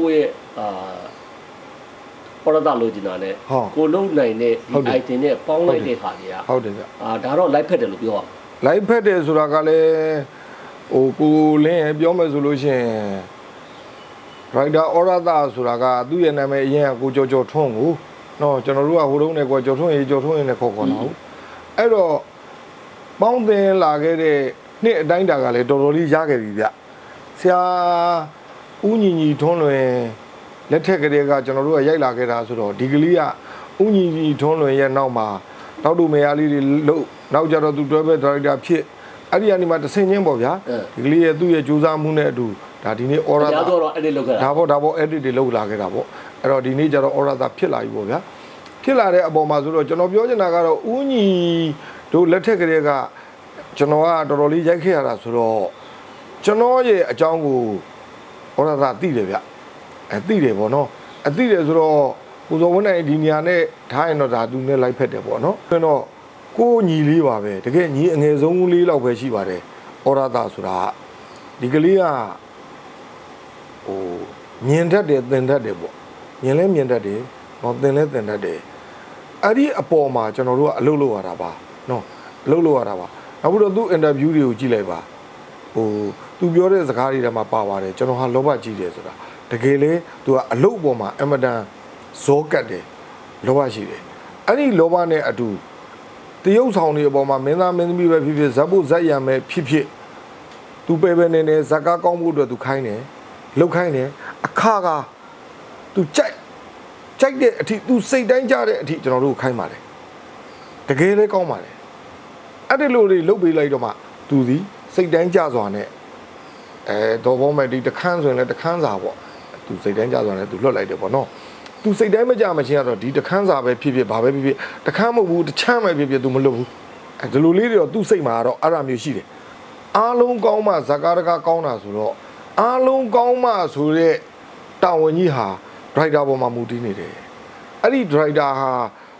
ကိုယ့်ရဲ့အာပရဒလိုချင်တာနဲ့ဟုတ်ကိုလုံနိုင်တဲ့ဟုတ်ဒီတယ် item နဲ့ပေါင်းလိုက်တဲ့ဟာတွေကဟုတ်တယ်ဗျ အာဒါတော့ live ဖက်တယ်လို့ပြောရအောင်လိုက်ဖက်တယ်ဆိုတာကလည်းဟိုကိုလင်းရဲ့ပြောမယ်ဆိုလို့ရှိရင်ရိုက်တာအော်ရတာဆိုတာကသူ့ရဲ့နာမည်အရင်ကကိုကျော်ကျော်ထွန်းကိုနော်ကျွန်တော်တို့ကဟိုတုန်းနဲ့ကိုကျော်ထွန်းရေကျော်ထွန်းရေနဲ့ခေါ်ခေါ်တော့အဲ့တော့ပေါင်းတင်လာခဲ့တဲ့နှစ်အတိုင်းတာကလည်းတော်တော်လေးရခဲ့ပြီဗျဆရာ ဦးညီညီထွန်းလွင်လက်ထက်ကလေးကကျွန်တော်တို့ကရိုက်လာခဲ့တာဆိုတော့ဒီကလေးကဦးညီညီထွန်းလွင်ရဲ့နောက်မှာနောက်တူမေယာလေးတွေလို့နောက်ကြတော့သူတွဲဘက်ဒါရိုက်တာဖြစ်အဲ့ဒီကနေမှတဆင်ချင်းပေါ့ဗျာဒီကလေးရဲ့သူ့ရဲ့ကြိုးစားမှုနဲ့အတူဒါဒီနေ့အော်ရအများတာတော့တော့အဲ့ဒီလောက်ခဲ့တာဒါပေါ့ဒါပေါ့ edit တွေလုပ်လာခဲ့တာပေါ့အဲ့တော့ဒီနေ့ကျတော့ order ဖြစ်လာပြီပေါ့ဗျာဖြစ်လာတဲ့အပေါ်မှာဆိုတော့ကျွန်တော်ပြောချင်တာကတော့ဦးညီတို့လက်ထက်ကလေးကကျွန်တော်ကတော်တော်လေးရိုက်ခဲ့ရတာဆိုတော့ကျွန်တော်ရဲ့အကြောင်းကို order သိတယ်ဗျအဲသိတယ်ပေါ့နော်အသိတယ်ဆိုတော့ကိုစောဝင်းနိုင်ဒီနေရာနဲ့ထားရင်တော့ဒါသူနဲ့လိုက်ဖက်တယ်ပေါ့နော်ဆိုတော့ကိုညီလေးပါပဲတကယ်ညီအငယ်ဆုံးလေးလောက်ပဲရှိပါတယ် order ဆိုတာကဒီကလေးကဟိုမြင်တတ်တယ်သင်တတ်တယ်ပေါ့မြင်လဲမြင်တတ်တယ်ဟောသင်လဲသင်တတ်တယ်အဲ့ဒီအပေါ်မှာကျွန်တော်တို့ကအလုပ်လုပ်ရတာပါနော်အလုပ်လုပ်ရတာပါနောက်ပြီးတော့သူ့အင်တာဗျူးတွေကိုကြည့်လိုက်ပါဟို သူပြောတဲ့စကားတွေထဲမှာပါပါတယ်ကျွန်တော်ဟာလောဘကြီးတယ်ဆိုတာတကယ်လေသူကအလုပ်ပေါ်မှာအမတန်ဇောကတ်တယ်လောဘရှိတယ်အဲ့ဒီလောဘနဲ့အတူတရုပ်ဆောင်တွေအပေါ်မှာမင်းသားမင်းသမီးပဲဖြစ်ဖြစ်ဇက်ဖို့ဇက်ရံပဲဖြစ်ဖြစ်သူပဲပဲနေနေဇက်ကားကောင်းဖို့အတွက်သူခိုင်းတယ်လှုပ်ခိုင်းတယ်အခါကသူကြိုက်ကြိုက်တဲ့အထိသူစိတ်တိုင်းကြတဲ့အထိကျွန်တော်တို့ခိုင်းပါတယ်တကယ်လည်းကောင်းပါတယ်အဲ့ဒီလိုတွေလှုပ်ပေးလိုက်တော့မှသူဒီစိတ်တိုင်းကြစွာနဲ့ အဲတော့ဘောမဲ့ဒီတခန်းဆိုရင်လည်းတခန်းစာပေါ့သူစိတ်တိုင်းကြစွာနဲ့သူလွတ်လိုက်တယ်ပေါ့နော်သူစိတ်တိုင်းမကြမချင်းကတော့ဒီတခန်းစာပဲဖြစ်ဖြစ်ဘာပဲဖြစ်ဖြစ်တခန်းမဟုတ်ဘူးတချမ်းပဲဖြစ်ဖြစ်သူမလွတ်ဘူးအဲဒီလိုလေးတွေတော့သူ့စိတ်မှာတော့အဲ့ဒါမျိုးရှိတယ်အားလုံးကောင်းမှဇကာတကကောင်းတာဆိုတော့အားလုံးကောင်းမှဆိုတဲ့တာဝန်ကြီးဟာဒရိုက်တာပေါ်မှာမူတည်နေတယ်အဲ့ဒီဒရိုက်တာဟာ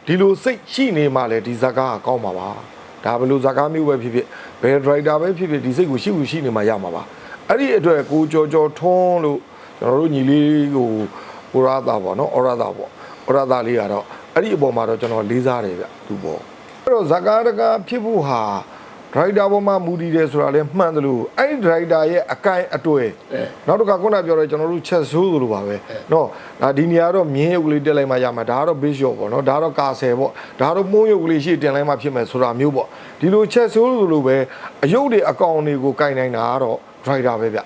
ဒီလိုစိတ်ရှိနေမှလည်းဒီဇကာကကောင်းမှာပါဒါဘယ်လိုဇကာမျိုးပဲဖြစ်ဖြစ်ဘယ်ဒရိုက်တာပဲဖြစ်ဖြစ်ဒီစိတ်ကိုရှိခုရှိနေမှရမှာပါ အဲ့ဒီအတွက်ကိုကျော်ကျော်ထွန်းလို့ကျွန်တော်တို့ညီလေးကိုဟိုရတာပေါ့နော်အော်ရတာပေါ့အော်ရတာလေးကတော့အဲ့ဒီအပေါ်မှာတော့ကျွန်တော်လေးစားတယ်ဗျသူပေါ့အဲ့တော့ဇကာတကာဖြစ်ဖို့ဟာဒရိုက်တာပေါ်မှာမူတည်တယ်ဆိုတာလည်းမှန်တယ်လို့အဲ့ဒီဒရိုက်တာရဲ့အကိုင်အတွေ့နောက်တစ်ခါခုနပြောတယ်ကျွန်တော်တို့ချက်ဆိုးသလိုပါပဲနော်ဒါဒီနေရာတော့မြင်းရုပ်ကလေးတက်လိုက်မှရမှာဒါကတော့ base shot ပေါ့နော်ဒါကတော့ကာဆယ်ပေါ့ဒါကတော့မှုံးရုပ်ကလေးရှေ့တင်လိုက်မှဖြစ်မယ်ဆိုတာမျိုးပေါ့ဒီလိုချက်ဆိုးသလိုပဲအယုတ်တွေအကောင်တွေကိုကင်နိုင်တာကတော့ ဒရိုက်တာပဲဗျ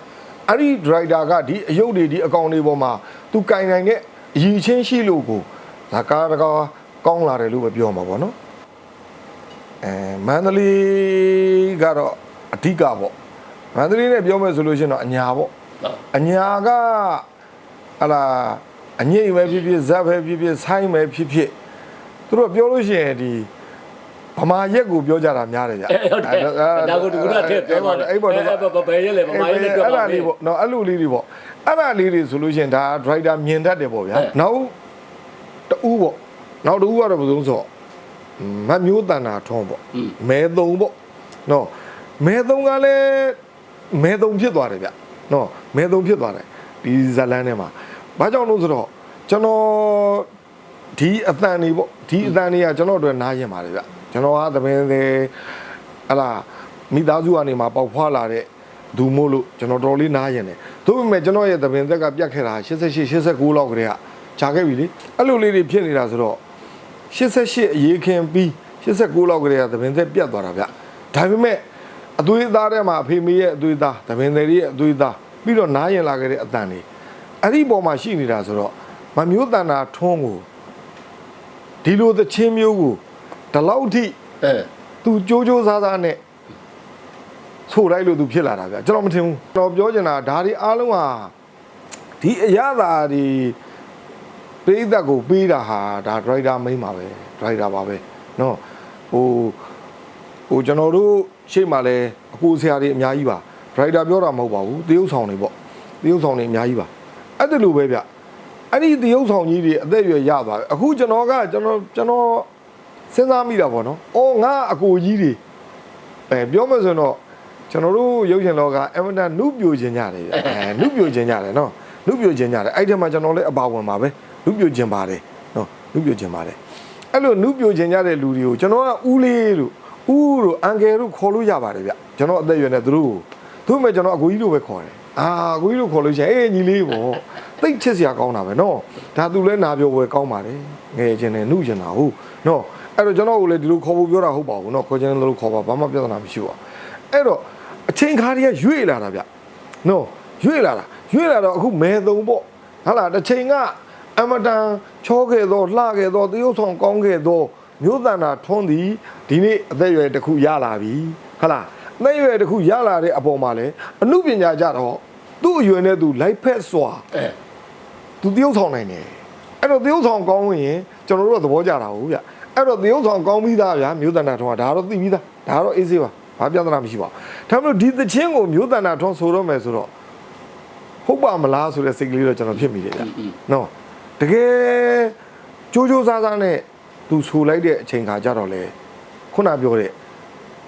အဲ့ဒီဒရိုက်တာကဒီအယုတ်တွေဒီအကောင်တွေပေါ်မှာသူကင်နိုင်တဲ့အရည်ချင်းရှိလို့ကိုဒါကားတကားကောင်းလာတယ်လို့ပဲပြောမှာပေါ့နော်အဲမန္တလေးကတော့အဓိကပေါ့မန္တလေးနဲ့ပြောမယ်ဆိုလို့ရှိရင်တော့အညာပေါ့အညာကဟလာအငိမ့်ပဲဖြစ်ဖြစ်ဇက်ပဲဖြစ်ဖြစ်ဆိုင်းပဲဖြစ်ဖြစ်သူတို့ပြောလို့ရှိရင်ဒီ ဗမာရက်ကိုပြောကြတာများတယ်ဗျအဲဟုတ်တယ်ဒါကိုဒီကုနာထည့်ပြောပါတယ်အဲ့ပေါ့အဲဘယ်ရက်လဲမမရက်နဲ့တွေ့အဲ့ပါဒါမယ်လေးပေါ့နော်အဲ့လိုလေးတွေပေါ့အဲ့ဒါလေးတွေဆိုလို့ရှိရင်ဒါဒရိုက်တာမြင်တတ်တယ်ပေါ့ဗျာအဲနောက်တူပေါ့နောက်တူကတော့ဘယ်လိုဆိုတော့မတ်မျိုးတန်တာထုံးပေါ့อืมမဲသုံးပေါ့နော်မဲသုံးကလည်းမဲသုံးဖြစ်သွားတယ်ဗျနော်မဲသုံးဖြစ်သွားတယ်ဒီဇလန်းထဲမှာဘာကြောင့်လို့ဆိုတော့ကျွန်တော်ဒီအတန်တွေပေါ့ဒီအတန်တွေကကျွန်တော်တို့နားရင်ပါတယ်ဗျ ကျွန်တော်ကသမင်းသေးဟလာမိသားစုကနေမှပေါက်ဖွာလာတဲ့ဒူမို့လို့ကျွန်တော်တော်လေးနားရင်တယ်သို့ပေမဲ့ကျွန်တော်ရဲ့သမင်းသက်ကပြတ်ခဲ့တာ88 89လောက်ကလေးကဂျာခဲ့ပြီလေအဲ့လိုလေးတွေဖြစ်နေတာဆိုတော့88အရေးခင်ပြီး89လောက်ကလေးကသမင်းသက်ပြတ်သွားတာဗျဒါပေမဲ့အသွေးသားထဲမှာအဖေမေရဲ့အသွေးသားသမင်းသက်ရဲ့အသွေးသားပြီးတော့နားရင်လာခဲ့တဲ့အတန်တွေအဲ့ဒီပေါ်မှာရှိနေတာဆိုတော့မမျိုးတန်တာထွန်းကိုဒီလိုသချင်းမျိုးကို ဒီလောက်ထိ အဲ သူကြိုးကြိုးစားစားနဲ့ဆိုလိုက်လို့သူဖြစ်လာတာဗျကျွန်တော်မထင်ဘူးကျွန်တော်ပြောချင်တာဒါဒီအားလုံးဟာဒီအရသာဒီပိဋကကိုပေးတာဟာဒါဒရိုက်တာမိန်းပါပဲဒရိုက်တာပါပဲเนาะဟိုဟိုကျွန်တော်တို့ရှေ့မှာလဲအကူဆရာတွေအများကြီးပါဒရိုက်တာပြောတာမဟုတ်ပါဘူးတရုပ်ဆောင်တွေပေါ့တရုပ်ဆောင်တွေအများကြီးပါအဲ့ဒါလိုပဲဗျအဲ့ဒီတရုပ်ဆောင်ကြီးတွေအသက်အရွယ်ရသွားပြီအခုကျွန်တော်ကကျွန်တော်ကျွန်တော် စဉ်းစားမိတာပေါ့နော်။အော်ငါအကိုကြီးတွေအဲပြောမှဆိုရင်တော့ကျွန်တော်တို့ရုပ်ရှင်လောကအမတန်နုပြိုခြင်းကြတယ်ဗျ။အဲနုပြိုခြင်းကြတယ်နော်။လူပြိုခြင်းကြတယ်အဲ့ဒီမှာကျွန်တော်လည်းအပါဝင်ပါပဲလူပြိုခြင်းပါတယ်နော်လူပြိုခြင်းပါတယ်အဲ့လိုလူပြိုခြင်းကြတဲ့လူတွေကိုကျွန်တော်ကဦးလေးလို့ဦးလို့အန်ကယ်လို့ခေါ်လို့ရပါတယ်ဗျကျွန်တော်အသက်အရွယ်နဲ့သူတို့ကိုသူ့မဲ့ကျွန်တော်အကိုကြီးလို့ပဲခေါ်တယ်အာအကိုကြီးလို့ခေါ်လို့ရှိရင်အေးညီလေးပေါ့သိတ်ချစ်စရာကောင်းတာပဲနော်ဒါသူလည်းနာပြောပွဲကောင်းပါတယ်ငယ်ချင်းနဲ့နှုတ်ချင်တာဟုတ်နော် အဲ့တော့ကျွန်တော်ကိုလည်းဒီလိုခေါ်ဖို့ပြောတာဟုတ်ပါဘူးနော်ခေါ်ချင်တယ်လို့ခေါ်ပါဘာမှပြဿနာမရှိပါဘူးအဲ့တော့အချိန်ခါတွေကရွေ့လာတာဗျနော်ရွေ့လာတာရွေ့လာတော့အခုမဲသုံးပေါ့ဟာလားတစ်ချိန်ကအမတန်ချောခဲ့သောလှခဲ့သောတရုပ်ဆောင်ကောင်းခဲ့သောမျိုးတန်တာထွန်းသည်ဒီနေ့အသက်အရွယ်တစ်ခုရလာပြီဟာလားအသက်အရွယ်တစ်ခုရလာတဲ့အပေါ်မှာလဲအမှုပညာကြတော့သူ့အရွယ်နဲ့သူလိုက်ဖက်စွာအဲသူတရုပ်ဆောင်နိုင်တယ်အဲ့တော့တရုပ်ဆောင်ကောင်းရင်ကျွန်တော်တို့ကသဘောကျတာဟုတ်ဗျ အဲ့တော့တရုပ်ဆောင်ကောင်းပြီးသားဗျာမျိုးတန်တာထွန်းကဒါတော့သိပြီးသားဒါတော့အေးစေးပါဘာပြဿနာမရှိပါဘူးဒါမှမဟုတ်ဒီသချင်းကိုမျိုးတန်တာထွန်းဆိုတော့မယ်ဆိုတော့ဟုတ်ပါမလားဆိုတဲ့စိတ်ကလေးတော့ကျွန်တော်ဖြစ်မိတယ်ဗျနော်တကယ်ကြိုးကြိုးစားစားနဲ့သူဆိုလိုက်တဲ့အချိန်ခါကြတော့လေခုနပြောတဲ့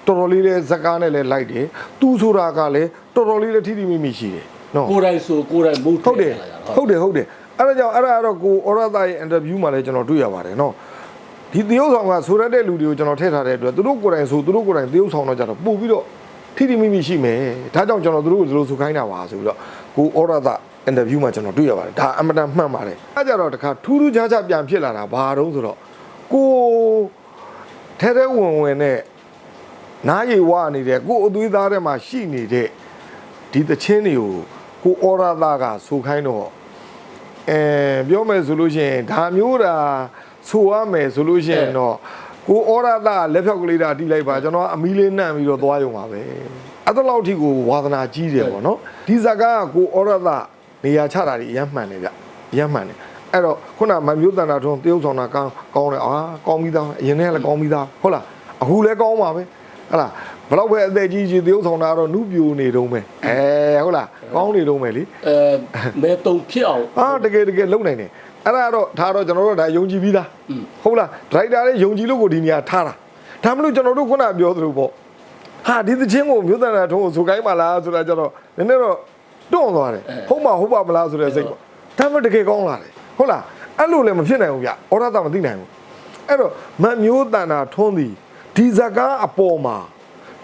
တော်တော်လေးလေးဇက်ကားနဲ့လည်းလိုက်တယ်သူဆိုတာကလည်းတော်တော်လေးလေးထိထိမိမိရှိတယ်နော်ကိုယ်တိုင်ဆိုကိုယ်တိုင်မုတ်ဟုတ်တယ်ဟုတ်တယ်ဟုတ်တယ်အဲ့ဒါကြောင့်အဲ့ဒါကတော့ကိုဩရသရဲ့ interview မှာလည်းကျွန်တော်တွေ့ရပါတယ်နော် ဒီသရုပ်ဆောင်ကဆိုရတဲ့လူတွေကိုကျွန်တော်ထည့်ထားတဲ့အတွက်သူတို့ကိုယ်တိုင်ဆိုသူတို့ကိုယ်တိုင်သရုပ်ဆောင်တော့ကြတော့ပို့ပြီးတော့ထိထိမိမိရှိမယ်ဒါကြောင့်ကျွန်တော်သူတို့ကိုဒီလိုဆိုခိုင်းတာပါဆိုပြီးတော့ကိုဩရသ interview မှာကျွန်တော်တွေ့ရပါတယ်ဒါအမတန်မှန်ပါတယ်အဲ့ကြတော့တခါထူးထူးခြားခြားပြန်ဖြစ်လာတာဘာတုံးဆိုတော့ကိုထဲထဲဝင်ဝင်နဲ့နားရည်ဝနေတဲ့ကိုအသွေးသားထဲမှာရှိနေတဲ့ဒီသချင်းတွေကိုကိုဩရသကဆိုခိုင်းတော့အဲပြောမယ်ဆိုလို့ရှိရင်ဒါမျိုးတာ ဆိုရမယ်ဆိုလို့ရှိရင်တော့ကိုဩရသလက်ဖြောက်ကလေးတာတီးလိုက်ပါကျွန်တော်အမီးလေးနှံ့ပြီးတော့သွားရုံပါပဲအဲ့ဒါလောက်ထိကိုဝါသနာကြီးတယ်ပေါ့နော်ဒီဇာကကိုဩရသနေရာချတာတွေအယမ်းမှန်တယ်ဗျအယမ်းမှန်တယ်အဲ့တော့ခုနမမျိုးတန်တာထုံးတရုပ်ဆောင်တာကောင်းကောင်းတယ်အာကောင်းပြီးသားအရင်ကလည်းကောင်းပြီးသားဟုတ်လားအခုလည်းကောင်းပါပဲဟုတ်လားဘလောက်ပဲအသက်ကြီးကြီးတရုပ်ဆောင်တာတော့နုပြိုနေတုံးပဲအဲဟုတ်လားကောင်းနေတုံးပဲလေအဲမဲတုံဖြစ်အောင်အာတကယ်တကယ်လုံနိုင်တယ် အဲ့ဒါတော့ဒါတော့ကျွန်တော်တို့ဒါယုံကြည်ပြီးသားอืมဟုတ်လားဒရိုက်တာလည်းယုံကြည်လို့ကိုဒီနေရာထားတာဒါမလို့ကျွန်တော်တို့ခုနပြောသလိုပေါ့ဟာဒီသချင်းကိုမြို့တန်တာထုံးကိုဆိုကိုင်းပါလားဆိုတာကျတော့နည်းနည်းတော့တွန့်သွားတယ်ဟုတ်မှာဟုတ်ပါမလားဆိုတဲ့စိတ်ပေါ့ဒါမှတကယ်ကောင်းလာတယ်ဟုတ်လားအဲ့လိုလည်းမဖြစ်နိုင်ဘူးဗျဩရတာမသိနိုင်ဘူးအဲ့တော့မမျိုးတန်တာထွန်းသည်ဒီဇကားအပေါ်မှာ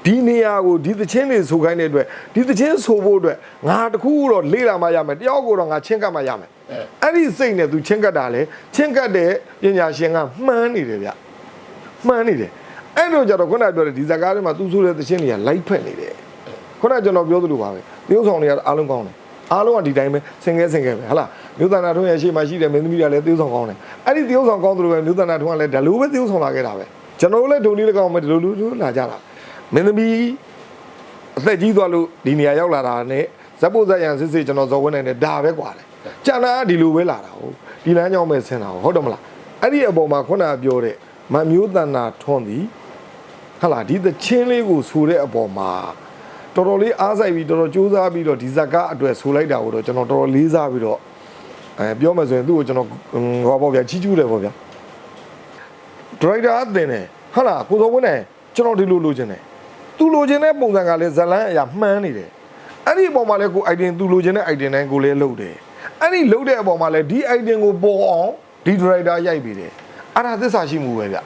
ဒီနေရာကိုဒီသချင်းတွေဆိုခိုင်းတဲ့အတွက်ဒီသချင်းဆိုဖို့အတွက်ငါတခုတော့လေ့လာမှရမယ်တယောက်ကိုတော့ငါချင်းကပ်မှရမယ်အဲအဲ့ဒီစိတ်နဲ့သူချင်းကပ်တာလေချင်းကပ်တဲ့ပညာရှင်ကမှန်းနေတယ်ဗျမှန်းနေတယ်အဲ့လိုကြတော့ခုနပြောတဲ့ဒီဇာကားထဲမှာသူဆိုတဲ့သချင်းတွေကလိုက်ဖက်နေတယ်ခုနကျွန်တော်ပြောသလိုပါပဲတရုပ်ဆောင်တွေကအားလုံးကောင်းတယ်အားလုံးကဒီတိုင်းပဲစင်ကဲစင်ကဲပဲဟဟလားမြို့တန်တာထုံးရဲ့ရှေ့မှာရှိတဲ့မင်းသမီးတွေကလည်းတရုပ်ဆောင်ကောင်းတယ်အဲ့ဒီတရုပ်ဆောင်ကောင်းသလိုပဲမြို့တန်တာထုံးကလည်းဒါလိုပဲတရုပ်ဆောင်လာခဲ့တာပဲကျွန်တော်တို့လည်းဒုံလေးလည်းကောင်းမယ်ဒီလိုလိုလိုလာကြတာ မင်းသမီးအသက်ကြီးသွားလို့ဒီနေရာရောက်လာတာနဲ့ဇက်ပုတ်ဇက်ရန်စစ်စစ်ကျွန်တော်ဇော်ဝင်းနိုင်တယ်ဒါပဲကွာလေကျန်တာဒီလိုပဲလာတာဟုတ်ဒီလမ်းကြောင်းပဲဆင်းတာဟုတ်တယ်မလားအဲ့ဒီအပေါ်မှာခုနပြောတဲ့မမျိုးတန်တာထွန်သည်ဟလာဒီသချင်းလေးကိုဆိုတဲ့အပေါ်မှာတော်တော်လေးအားဆိုင်ပြီးတော်တော်ကြိုးစားပြီးတော့ဒီဇက်ကအတွေ့ဆိုလိုက်တာကိုတော့ကျွန်တော်တော်တော်လေးစားပြီးတော့အဲပြောမယ်ဆိုရင်သူ့ကိုကျွန်တော်ဟောပေါ့ဗျာချီးကျူးတယ်ပေါ့ဗျာဒရိုက်တာအတင်တယ်ဟလာကိုစောဝင်းနိုင်ကျွန်တော်ဒီလိုလိုချင်တယ် သူလိုချင်တဲ့ပုံစံကလည်းဇလန်းအရာမှန်းနေတယ်အဲ့ဒီအပေါ်မှာလည်းကို item သူလိုချင်တဲ့ item တိုင်းကိုလည်းလုပ်တယ်အဲ့ဒီလုပ်တဲ့အပေါ်မှာလည်းဒီ item ကိုပေါ်အောင်ဒီ driver ရိုက်ပြီးတယ်အဲ့ဒါသစ္စာရှိမှုပဲဗျ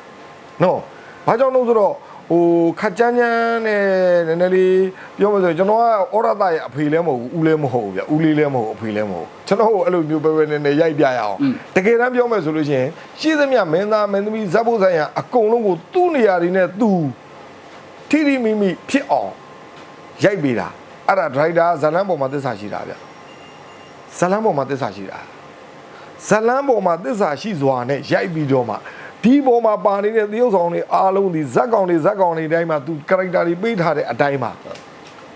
နော်ဘာကြောင့်လို့ဆိုတော့ဟိုခက်ကြမ်းကြမ်းနဲ့နည်းနည်းလေးပြောမှဆိုရင်ကျွန်တော်ကဩရသရဲ့အဖေလည်းမဟုတ်ဘူးဦးလည်းမဟုတ်ဘူးဗျဦးလေးလည်းမဟုတ်ဘူးအဖေလည်းမဟုတ်ဘူးကျွန်တော်ဟိုအဲ့လိုမျိုးပဲပဲနည်းနည်းရိုက်ပြရအောင်တကယ်တမ်းပြောမှဆိုလို့ရှိရင်ရှင်းသမျှမင်းသားမင်းသမီးဇက်ဖို့ဆိုင်ရာအကုန်လုံးကိုသူ့နေရာတွေနဲ့သူ့ ထိထိမိမိဖြစ်အောင်ရိုက်ပေးတာအဲ့ဒါဒရိုက်တာဇလန်းပေါ်မှာသစ္စာရှိတာဗျဇလန်းပေါ်မှာသစ္စာရှိတာဇလန်းပေါ်မှာသစ္စာရှိစွာနဲ့ရိုက်ပြီးတော့မှဒီပေါ်မှာပါနေတဲ့သရုပ်ဆောင်တွေအားလုံးဒီဇက်ကောင်တွေဇက်ကောင်တွေတိုင်းမှာသူ character တွေပေးထားတဲ့အတိုင်းမှာ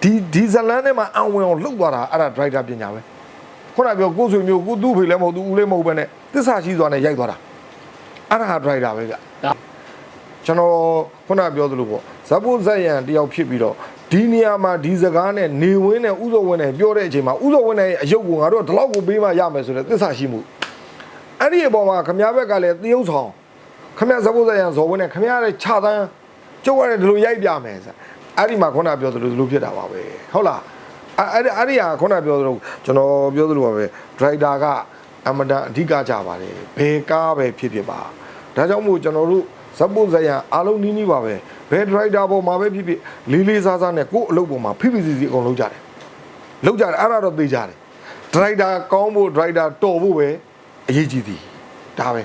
ဒီဒီဇလန်းထဲမှာအံဝင်အောင်လှုပ်သွားတာအဲ့ဒါဒရိုက်တာပညာပဲခုနကပြောကိုယ်ဆွေမျိုးကိုသူ့ဖေလည်းမဟုတ်သူဦးလည်းမဟုတ်ပဲနဲ့သစ္စာရှိစွာနဲ့ရိုက်သွားတာအဲ့ဒါဟာဒရိုက်တာပဲဗျဒါ ကျွန်တော်ခုနပြောသလိုပေါ့ဇက်ဖို့ဇက်ရန်တယောက်ဖြစ်ပြီးတော့ဒီနေရာမှာဒီစကားနဲ့နေဝင်းနဲ့ဥဇော်ဝင်းနဲ့ပြောတဲ့အချိန်မှာဥဇော်ဝင်းနဲ့အယုတ်ကိုငါတို့ကဒီလောက်ကိုပေးမှရမယ်ဆိုတဲ့သစ္စာရှိမှုအဲ့ဒီအပေါ်မှာခမရဘက်ကလည်းတယုတ်ဆောင်ခမရဇက်ဖို့ဇက်ရန်ဇော်ဝင်းနဲ့ခမရလည်းခြာတန်းကျုပ်ကလည်းဒီလိုရိုက်ပြမယ်ဆိုအဲ့ဒီမှာခုနပြောသလိုဒီလိုဖြစ်တာပါပဲဟုတ်လားအဲ့အဲ့ဒီဟာခုနပြောသလိုကျွန်တော်ပြောသလိုပါပဲဒရိုက်တာကအမတန်အဓိကကြပါတယ်ဘယ်ကားပဲဖြစ်ဖြစ်ပါဒါကြောင့်မို့ကျွန်တော်တို့ ဇက်ပုဇက်ရအားလုံးနီးနီးပါပဲဘယ်ဒရိုက်တာပေါ်မှာပဲဖြစ်ဖြစ်လေးလေးစားစားနဲ့ကိုယ့်အလုပ်ပေါ်မှာဖိဖိစီစီအကုန်လုပ်ကြတယ်လုပ်ကြတယ်အဲ့ဒါတော့သိကြတယ်ဒရိုက်တာကောင်းဖို့ဒရိုက်တာတော်ဖို့ပဲအရေးကြီးသည်ဒါပဲ